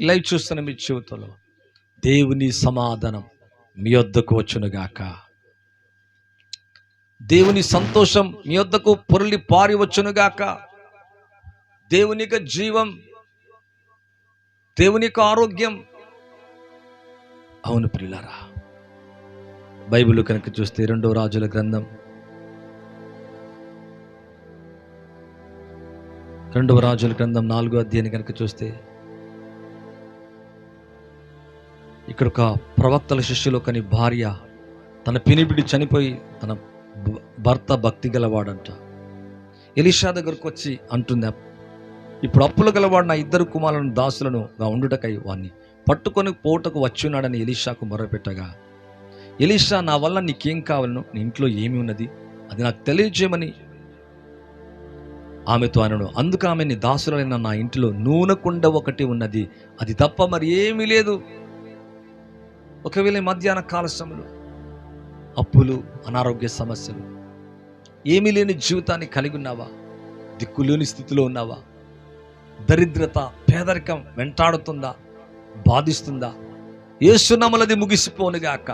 Live చూస్తున్న మీ జీవితంలో దేవుని సమాధానం మీ వద్దకు వచ్చునుగాక. దేవుని సంతోషం మీ వద్దకు పొరలి పారి వచ్చునుగాక. దేవునిక జీవం దేవునిక ఆరోగ్యం. అవును పిల్లరా బైబిల్ కనుక చూస్తే రెండో రాజుల గ్రంథం. రెండవ రాజుల గ్రంథం నాలుగో అధ్యాయాన్ని కనుక చూస్తే ఇక్కడ ఒక ప్రవక్తల శిష్యులు ఒకని భార్య తన పినిబిడి చనిపోయి తన భ- భర్త భక్తి గలవాడంట. ఎలిషా దగ్గరకు వచ్చి అంటుంది ఇప్పుడు అప్పులు గలవాడు నా ఇద్దరు కుమారులను దాసులను ఉండుటకై వాణ్ణి పట్టుకొని పోటకు వచ్చున్నాడని ఎలిషాకు మొరపెట్టగా ఎలిషా నా వల్ల నీకేం కావాలను? నీ ఇంట్లో ఏమి ఉన్నది? అది నాకు తెలియజేయమని. ఆమెతో అనను అందుకు ఆమె నీ దాసులైన నా ఇంటిలో నూనె కుండ ఒకటి ఉన్నది. అది తప్ప మరి ఏమీ లేదు. ఒకవేళ మధ్యాహ్న కాల సమయంలో అప్పులు అనారోగ్య సమస్యలు ఏమీ లేని జీవితాన్ని కలిగి ఉన్నావా? దిక్కులేని స్థితిలో ఉన్నావా? దరిద్రత పేదరికం వెంటాడుతుందా? బాధిస్తుందా? ఏసునామలది ముగిసిపోనుగాక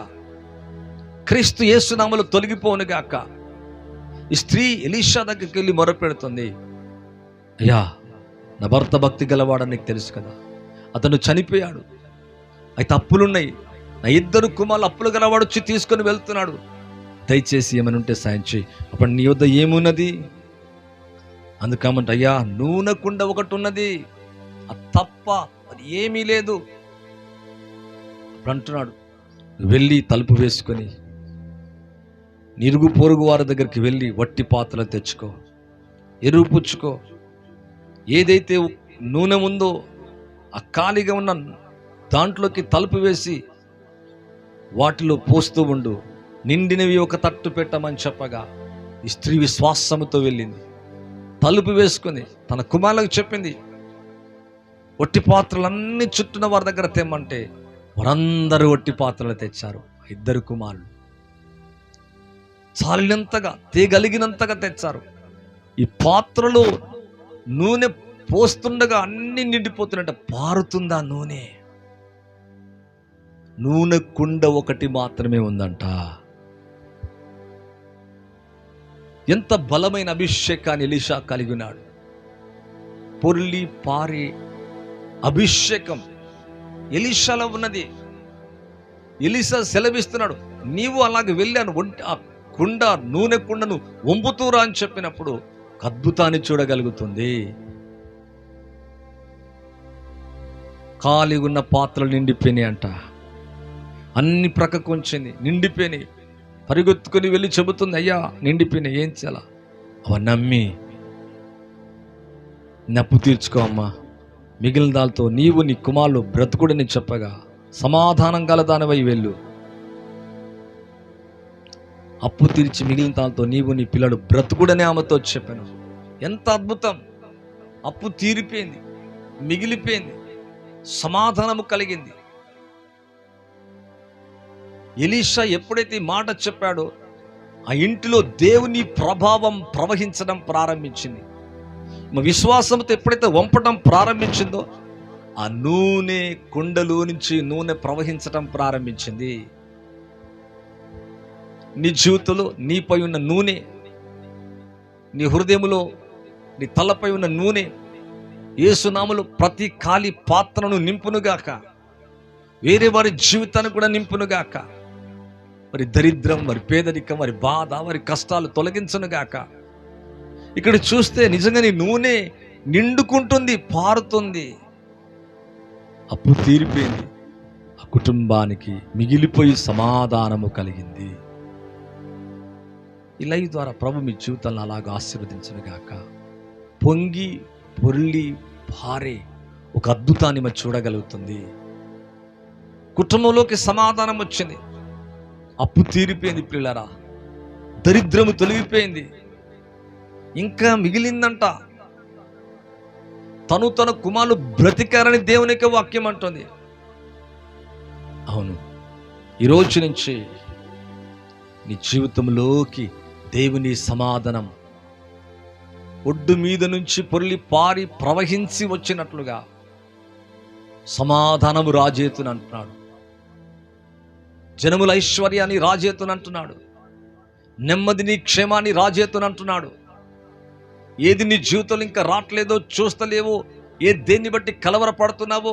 క్రీస్తు ఏసునామలు తొలగిపోనుగాక ఈ స్త్రీ ఎలీషా దగ్గరికి వెళ్ళి మొరపెడుతుంది. అయ్యా నా భర్త భక్తి గలవాడని నీకు తెలుసు కదా. అతను చనిపోయాడు. అయితే అప్పులున్నాయి. నా ఇద్దరు కుమారులు అప్పులు గలవాడొచ్చి తీసుకొని వెళ్తున్నాడు. దయచేసి ఏమైనా ఉంటే సాయం చేయి. అప్పుడు నీ వద్ద ఏమున్నది? అందుకమంటే అయ్యా నూనె కుండ ఒకటి ఉన్నది తప్ప అది ఏమీ లేదు. అప్పుడు అంటున్నాడు వెళ్ళి తలుపు వేసుకొని నిరుగు పొరుగు వారి దగ్గరికి వెళ్ళి వట్టి పాత్రలు తెచ్చుకో ఎరువు పుచ్చుకో. ఏదైతే నూనె ఉందో ఆ ఖాళీగా ఉన్న దాంట్లోకి తలుపు వేసి వాటిలో పోస్తూ ఉండు. నిండినవి ఒక తట్టు పెట్టమని చెప్పగా ఈ స్త్రీ విశ్వాసముతో వెళ్ళింది. తలుపు వేసుకుని తన కుమారులకు చెప్పింది ఒట్టి పాత్రలన్నీ చుట్టూన వారి దగ్గర తెమ్మంటే వారందరూ ఒట్టి పాత్రలు తెచ్చారు ఇద్దరు కుమారులు. చాలినంతగా తేగలిగినంతగా తెచ్చారు. ఈ పాత్రలో నూనె పోస్తుండగా అన్ని నిండిపోతున్నట్ట పారుతుందా నూనె? నూనె కుండ ఒకటి మాత్రమే ఉందంట. ఎంత బలమైన అభిషేకాన్ని ఎలిషా కలిగి ఉన్నాడు. పొర్లి పారే అభిషేకం. ఎలిషాలో ఉన్నది. ఎలిషా సెలవిస్తున్నాడు నీవు అలాగే వెళ్ళాను ఆ కుండ నూనె కుండను వంపుతూరా అని చెప్పినప్పుడు అద్భుతాన్ని చూడగలుగుతుంది. ఖాళీ ఉన్న పాత్రలు నిండిపోయినాయి అంట అన్ని ప్రక్కకు ఉంచింది నిండిపోయినాయి. పరిగెత్తుకొని వెళ్ళి చెబుతుంది అయ్యా నిండిపోయినాయి ఏం చేయాలా? అవ నమ్మి నప్పు తీర్చుకో అమ్మా. మిగిలిన దానితో నీవు నీ కుమారులు బ్రతుకుడని చెప్పగా సమాధానం గల దానివై వెళ్ళు. అప్పు తీర్చి మిగిలిన దానితో నీవు నీ పిల్లడు బ్రతుకుడని ఆమెతో చెప్పాను. ఎంత అద్భుతం! అప్పు తీరిపోయింది మిగిలిపోయింది సమాధానము కలిగింది. ఎలీషా ఎప్పుడైతే ఈ మాట చెప్పాడో ఆ ఇంటిలో దేవుని ప్రభావం ప్రవహించడం ప్రారంభించింది. మా విశ్వాసంతో ఎప్పుడైతే వంపడం ప్రారంభించిందో ఆ నూనె కుండలో నుంచి నూనె ప్రవహించడం ప్రారంభించింది. నీ జీవితంలో నీపై ఉన్న నూనె నీ హృదయములో నీ తలపై ఉన్న నూనె ఏసునాములు ప్రతి ఖాళీ పాత్రను నింపునుగాక వేరే వారి జీవితాన్ని కూడా నింపునుగాక మరి దరిద్రం మరి పేదరికం మరి బాధ మరి కష్టాలు తొలగించనుగాక ఇక్కడ చూస్తే నిజంగా నీ నూనె నిండుకుంటుంది పారుతుంది. అప్పు తీరిపోయింది. ఆ కుటుంబానికి మిగిలిపోయి సమాధానము కలిగింది. ఈ ద్వారా ప్రభు మీ జీవితాలను అలాగ ఆశీర్వదించనుగాక పొంగి పొర్లి పారే ఒక అద్భుతాన్ని మరి చూడగలుగుతుంది. కుటుంబంలోకి సమాధానం వచ్చింది. అప్పు తీరిపోయింది పిల్లరా. దరిద్రము తొలగిపోయింది. ఇంకా మిగిలిందంట. తను తన కుమారులు బ్రతికారని దేవునికి వాక్యం అంటుంది. అవును ఈ రోజు నుంచి నీ జీవితంలోకి దేవుని సమాధానం ఒడ్డు మీద నుంచి పొరలి పారి ప్రవహించి వచ్చినట్లుగా సమాధానము రాజేతుని అంటున్నాడు. జనముల ఐశ్వర్యాన్ని రాజేతుని అంటున్నాడు నెమ్మదిని క్షేమాన్ని రాజేతుని అంటున్నాడు ఏది నీ జీవితంలో ఇంకా రావట్లేదో చూస్తలేవో ఏ దేన్ని బట్టి కలవరపడుతున్నావో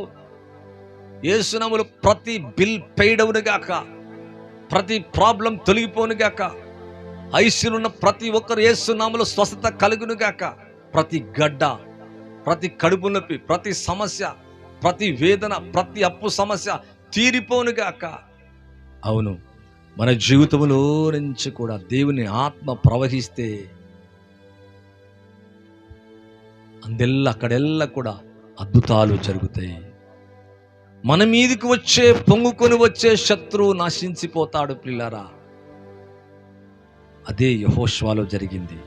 ఏసునాములు ప్రతి బిల్ పెయిడవును గాక ప్రతి ప్రాబ్లం తొలగిపోనుగాక ఐశ్వర్యున్న ప్రతి ఒక్కరు ఏసునాములు స్వస్థత కలుగునుగాక ప్రతి గడ్డ ప్రతి కడుపు నొప్పి ప్రతి సమస్య ప్రతి వేదన ప్రతి అప్పు సమస్య తీరిపోను గాక. అవును. మన జీవితంలో నుంచి కూడా దేవుని ఆత్మ ప్రవహిస్తే అందెల్ల అక్కడెల్లా కూడా అద్భుతాలు జరుగుతాయి. మన మీదికి వచ్చే పొంగుకొని వచ్చే శత్రువు నశించిపోతాడు పిల్లరా అదే యహోష్వాలో జరిగింది.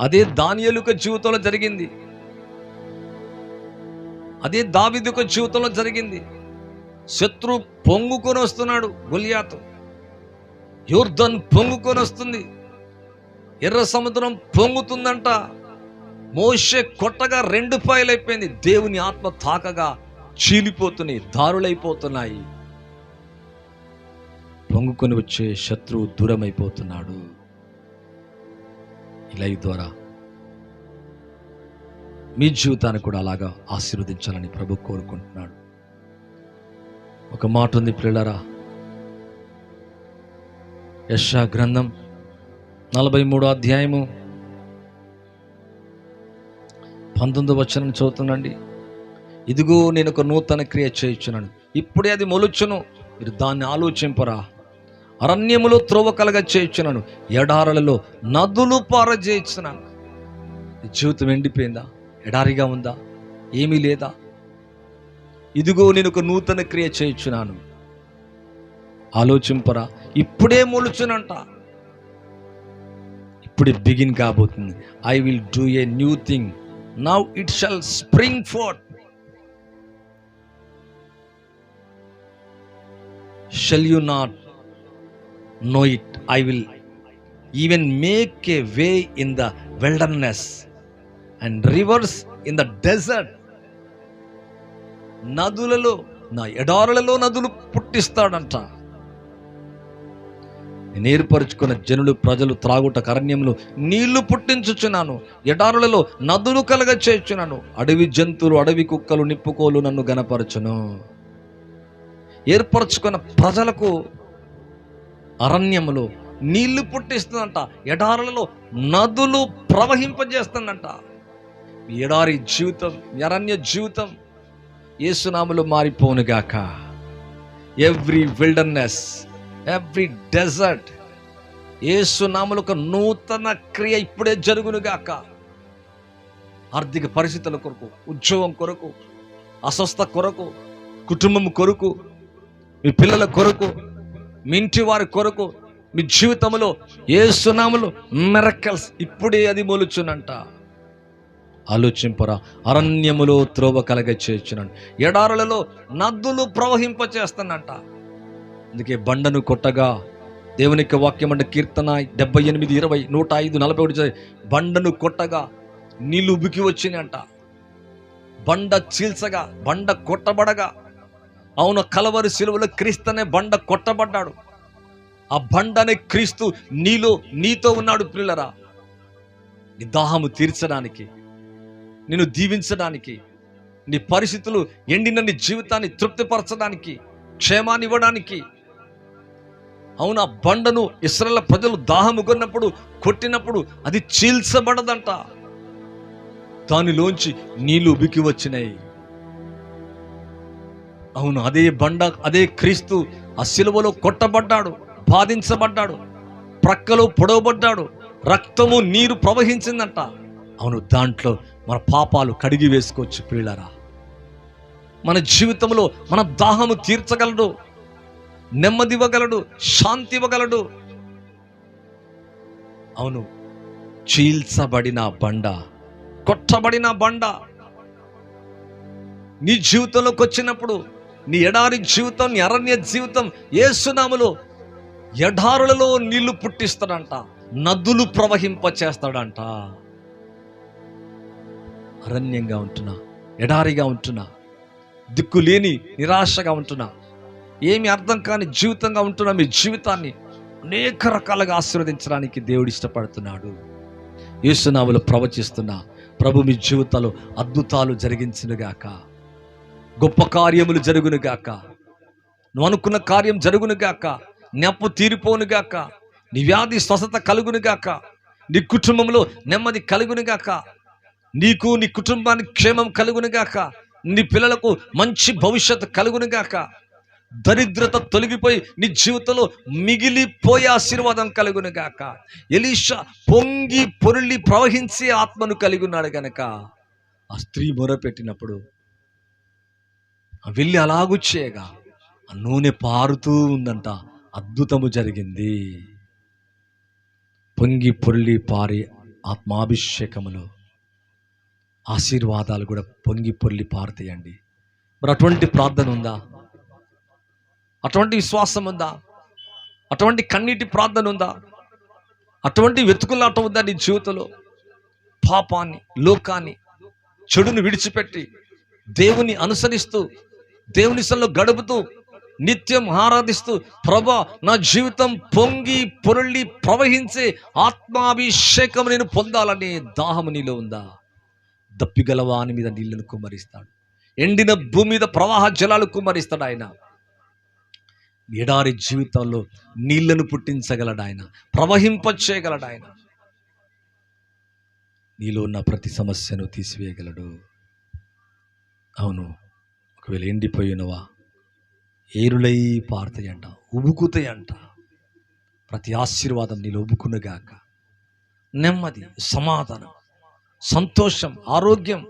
అదే దానియలుక జీవితంలో జరిగింది. అదే దావిదుక జీవితంలో జరిగింది. శత్రు పొంగుకొని వస్తున్నాడు గొలియాతు. యూర్ధన్ పొంగుకొని వస్తుంది. ఎర్ర సముద్రం పొంగుతుందంట. మోషే కొట్టగా రెండు పాయలైపోయింది. దేవుని ఆత్మ తాకగా చీలిపోతున్నాయి దారులైపోతున్నాయి. పొంగుకొని వచ్చే శత్రువు దూరమైపోతున్నాడు. ఈ లైవ్ ద్వారా మీ జీవితాన్ని కూడా అలాగా ఆశీర్వదించాలని ప్రభు కోరుకుంటున్నాడు. ఒక మాట ఉంది పిల్లరా యశా గ్రంథం నలభై మూడో అధ్యాయము పంతొమ్మిది వచనం చదువుతుండండి. ఇదిగో నేను ఒక నూతన క్రియ చేయించున్నాను. ఇప్పుడే అది మొలుచును. మీరు దాన్ని ఆలోచింపరా. అరణ్యములో త్రోవ కలగ చేయించున్నాను. ఎడారలలో నదులు పారజేయించున్నాను. జీవితం ఎండిపోయిందా? ఎడారిగా ఉందా? ఏమీ లేదా? ఇదిగో నేను ఒక నూతన క్రియ చేయించున్నాను. ఆలోచింపరా. ఇప్పుడే మొలుచునంట. ఇప్పుడే బిగిన్ కాబోతుంది. I will do a new thing. Now it shall spring forth shall you not know it I will even make a way in the wilderness and rivers in the desert నదులలో నా ఎడారులలో నదులు పుట్టిస్తాడంట. నేను ఏర్పరచుకున్న జనులు ప్రజలు త్రాగుట కరణ్యంలో నీళ్ళు పుట్టించుచున్నాను. ఎడారులలో నదులు కలగ చేర్చున్నాను అడవి జంతువులు అడవి కుక్కలు నిప్పుకోలు నన్ను గనపరచును. ఏర్పరచుకున్న ప్రజలకు అరణ్యములో నీళ్ళు పుట్టిస్తుందంట. ఎడారులలో నదులు ప్రవహింపజేస్తుందంట. ఎడారి జీవితం అరణ్య జీవితం ఏసునాములు మారిపోనుగాక ఎవ్రీ విల్డర్నెస్ ఎవ్రీ డెజర్ట్ ఏసునాములు ఒక నూతన క్రియ ఇప్పుడే జరుగునుగాక ఆర్థిక పరిస్థితుల కొరకు ఉద్యోగం కొరకు అస్వస్థ కొరకు కుటుంబం కొరకు మీ పిల్లల కొరకు మీ ఇంటి వారి కొరకు మీ జీవితంలో ఏ సునాములు మెరకల్స్ ఇప్పుడే అది మొలుచునంట. ఆలోచింపరా. అరణ్యములో త్రోవ కలగ చేర్చున్నాను ఎడారులలో నదులు ప్రవహింప చేస్తానంట అందుకే బండను కొట్టగా దేవునికి వాక్యం అంటే కీర్తన డెబ్బై ఎనిమిది ఇరవై నూట ఐదు నలభై ఒకటి బండను కొట్టగా నీళ్ళు ఉబికి వచ్చినాయంట. బండ చీల్చగా బండ కొట్టబడగా అవును కలవరి శిలువలో క్రీస్తనే బండ కొట్టబడ్డాడు. ఆ బండనే క్రీస్తు నీలో నీతో ఉన్నాడు పిల్లరా నీ దాహము తీర్చడానికి నిన్ను దీవించడానికి నీ పరిస్థితులు ఎండిన నీ జీవితాన్ని తృప్తిపరచడానికి క్షేమాన్ని ఇవ్వడానికి. అవును ఆ బండను ఇస్రాయల్ ప్రజలు దాహము కొన్నప్పుడు కొట్టినప్పుడు అది చీల్చబడదంట. దానిలోంచి నీళ్ళు ఉబికి వచ్చినాయి. అవును అదే బండ అదే క్రీస్తు ఆ సిలువలో కొట్టబడ్డాడు బాధించబడ్డాడు ప్రక్కలో పొడవబడ్డాడు రక్తము నీరు ప్రవహించిందంట. అవును దాంట్లో మన పాపాలు కడిగి వేసుకోవచ్చు పిల్లరా మన జీవితంలో మన దాహము తీర్చగలడు. నెమ్మది ఇవ్వగలడు. శాంతి ఇవ్వగలడు. అవును చీల్చబడిన బండ కొట్టబడిన బండ. నీ జీవితంలోకి వచ్చినప్పుడు నీ ఎడారి జీవితం నీ అరణ్య జీవితం ఏసునాములో ఎడారులలో నీళ్ళు పుట్టిస్తాడంట నదులు ప్రవహింప చేస్తాడంట అరణ్యంగా ఉంటున్నా ఎడారిగా ఉంటున్నా దిక్కు లేని నిరాశగా ఉంటున్నా. ఏమి అర్థం కాని జీవితంగా ఉంటున్న మీ జీవితాన్ని అనేక రకాలుగా ఆశీర్వదించడానికి దేవుడు ఇష్టపడుతున్నాడు. యేసునాములు ప్రవచిస్తున్నా ప్రభు మీ జీవితాలు అద్భుతాలు జరిగించునుగాక గొప్ప కార్యములు జరుగునుగాక నువ్వు అనుకున్న కార్యం జరుగునుగాక నెప్పు తీరిపోనుగాక నీ వ్యాధి స్వస్థత కలుగునుగాక నీ కుటుంబంలో నెమ్మది కలుగునుగాక నీకు నీ కుటుంబానికి క్షేమం కలుగునుగాక నీ పిల్లలకు మంచి భవిష్యత్తు కలుగునుగాక దరిద్రత తొలగిపోయి నీ జీవితంలో మిగిలిపోయే ఆశీర్వాదం కలుగునుగాక ఎలీషా పొంగి పొరుళ్ళి ప్రవహించే ఆత్మను కలిగి ఉన్నాడు గనక. ఆ స్త్రీ మొరపెట్టినప్పుడు ఆ వెళ్ళి అలాగు చేయగా ఆ నూనె పారుతూ ఉందంట. అద్భుతము జరిగింది. పొంగి పొర్లి పారి ఆత్మాభిషేకములో ఆశీర్వాదాలు కూడా పొంగి పొర్లి పారుతాయండి. మరి అటువంటి ప్రార్థన ఉందా? అటువంటి విశ్వాసం ఉందా? అటువంటి కన్నీటి ప్రార్థన ఉందా? అటువంటి వెతుకులాట ఉందా నీ జీవితంలో? పాపాన్ని లోకాన్ని చెడుని విడిచిపెట్టి దేవుని అనుసరిస్తూ దేవుని సల్లో గడుపుతూ నిత్యం ఆరాధిస్తూ ప్రభా నా జీవితం పొంగి పొరళ్ళి ప్రవహించే ఆత్మాభిషేకం నేను పొందాలనే దాహము నీలో ఉందా? దప్పిగల వాని మీద నీళ్ళను కుమ్మరిస్తాడు. ఎండిన భూమి మీద ప్రవాహ జలాలు కుమ్మరిస్తాడు ఆయన. ఎడారి జీవితంలో నీళ్ళను పుట్టించగలడు ఆయన. ప్రవహింపచేయగలడు ఆయన. నీలో ఉన్న ప్రతి సమస్యను తీసివేయగలడు. అవును ఒకవేళ ఎండిపోయినవా? ఏరులై పారుతాయంట ఉబుకుతాయంట. ప్రతి ఆశీర్వాదం నీలో ఉబుకునుగాక. నెమ్మది సమాధానం. సంతోషం ఆరోగ్యం.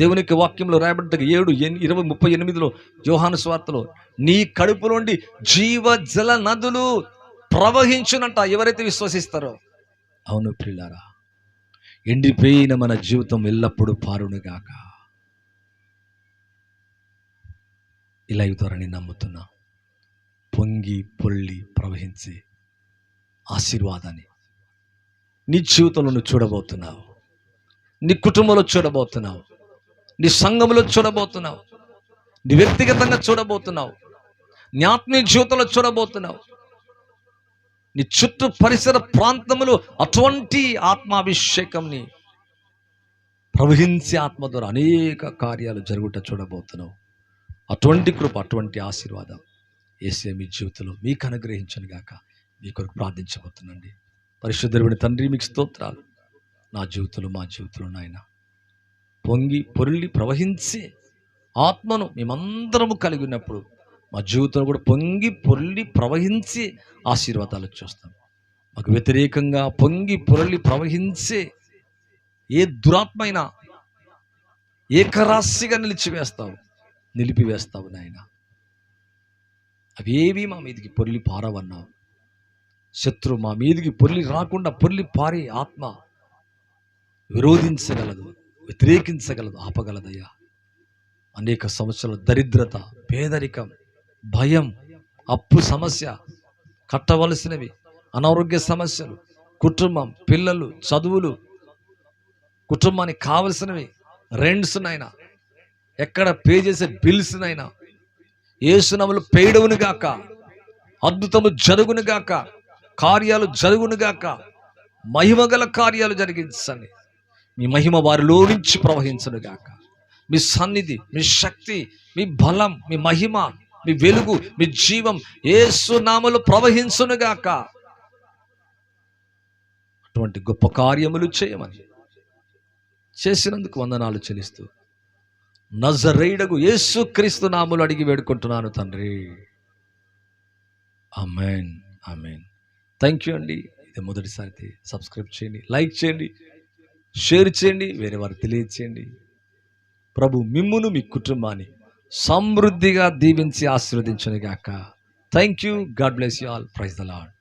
దేవునికి వాక్యంలో రాయబడ్డ ఏడు ఎన్- ఇరవై ముప్పై ఎనిమిదిలో యోహాను స్వార్తలో నీ కడుపు నుండి జీవ జల నదులు ప్రవహించునంట. ఎవరైతే విశ్వసిస్తారో? అవును ప్రిల్లారా ఎండిపోయిన మన జీవితం ఎల్లప్పుడూ పారునుగాక ఇలా అవుతారని నమ్ముతున్నా పొంగి పొల్లి ప్రవహించి ఆశీర్వాదాన్ని నీ జీవితంలో నువ్వు చూడబోతున్నావు. నీ కుటుంబంలో చూడబోతున్నావు. నీ సంఘంలో చూడబోతున్నావు. నీ వ్యక్తిగతంగా చూడబోతున్నావు. నీ ఆత్మీయ జీవితంలో చూడబోతున్నావు. నీ చుట్టూ పరిసర ప్రాంతములు అటువంటి ఆత్మాభిషేకంని ప్రవహించే ఆత్మ ద్వారా అనేక కార్యాలు జరుగుట చూడబోతున్నావు. అటువంటి కృప అటువంటి ఆశీర్వాదం ఏసే మీ జీవితంలో మీకు అనుగ్రహించను గాక మీ కొరకు ప్రార్థించబోతున్నాండి. పరిశుద్ధుడిని తండ్రి మీకు స్తోత్రాలు. నా జీవితంలో మా జీవితంలో నాయన. పొంగి పొర్లి ప్రవహించే ఆత్మను మేమందరము కలిగి ఉన్నప్పుడు మా జీవితంలో కూడా పొంగి పొర్లి ప్రవహించే ఆశీర్వాదాలు చూస్తాం. మాకు వ్యతిరేకంగా పొంగి పొరలి ప్రవహించే ఏ దురాత్మైనా ఏకరాశిగా నిలిచివేస్తావు నిలిపివేస్తావు నాయన. అవేవి మా మీదికి పొర్లి పారవన్నావు. శత్రు మా మీదికి పొర్లి రాకుండా పొర్లి పారే ఆత్మ విరోధించగలదు వ్యతిరేకించగలదు ఆపగలదయ్యా. అనేక సంవత్సరాల దరిద్రత పేదరికం భయం అప్పు సమస్య కట్టవలసినవి అనారోగ్య సమస్యలు కుటుంబం పిల్లలు చదువులు కుటుంబానికి కావలసినవి రెంట్స్నైనా ఎక్కడ పే చేసే బిల్స్నైనా ఏసునములు పేయడవును గాక అద్భుతము జరుగునుగాక కార్యాలు జరుగునుగాక మహిమగల కార్యాలు జరిగించండి. మీ మహిమ వారిలో నుంచి ప్రవహించను గాక. మీ సన్నిధి మీ శక్తి మీ బలం మీ మహిమ మీ వెలుగు మీ జీవం ఏసు నామలు ప్రవహించును గాక. అటువంటి గొప్ప కార్యములు చేయమని చేసినందుకు వందనాలు చెల్లిస్తూ నజరైడగు యేసు క్రీస్తు నాములు అడిగి వేడుకుంటున్నాను తండ్రి. అమెన్ అమెన్ థ్యాంక్ యూ అండి. ఇది మొదటిసారి సబ్స్క్రైబ్ చేయండి లైక్ చేయండి. షేర్ చేయండి వేరే వారికి తెలియచేయండి. ప్రభు మిమ్మును మీ కుటుంబాన్ని సమృద్ధిగా దీవించి ఆశీర్వదించను గాక thank you God bless you all praise the Lord